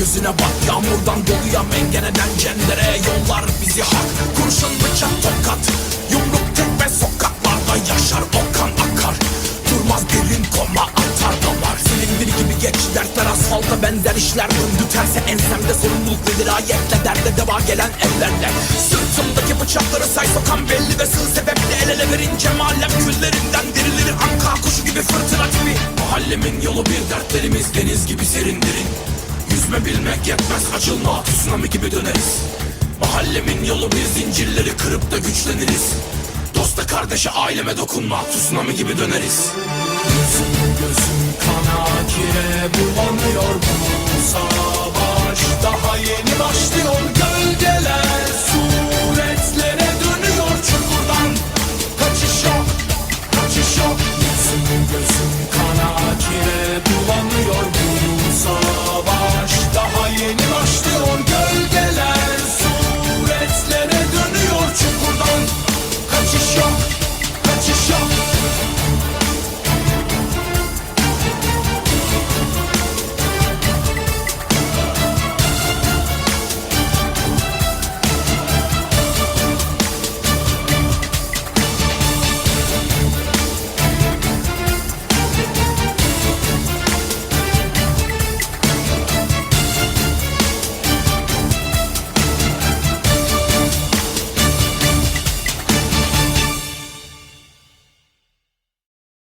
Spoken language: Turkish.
gözüne bak Yağmurdan doluya mengeneden cendere Yollar bizi hak. Kurşun bıçak tokat Yumruk tekme sokaklarda yaşar o kan akar. Durmaz derin koma atar damar. Silindir gibi geç dertler asfalta benzer işler. Döndü terse ensemde sorumluluk nedir? Ayetle Derde deva gelen ellerle. Sırtımdaki bıçakları say sokan belli ve sığ sebeple El ele verince malem küllerinden dirilir Anka kuşu gibi fırtına tipi. Mahallemin yolu bir dertlerimiz deniz gibi serin derin Yüzme bilmek yetmez açılma. Tsunami gibi döneriz. Mahallemin yolu bir zincirleri kırıp da güçleniriz. Dosta kardeşe aileme dokunma. Tsunami gibi döneriz. Gözüm gözüm kana kire bulanıyor. Bu savaş Daha yeni başlıyor. Gölgeler suretlere dönüyor çukurdan. Kaçış yok, kaçış yok. Gözüm gözüm kana kire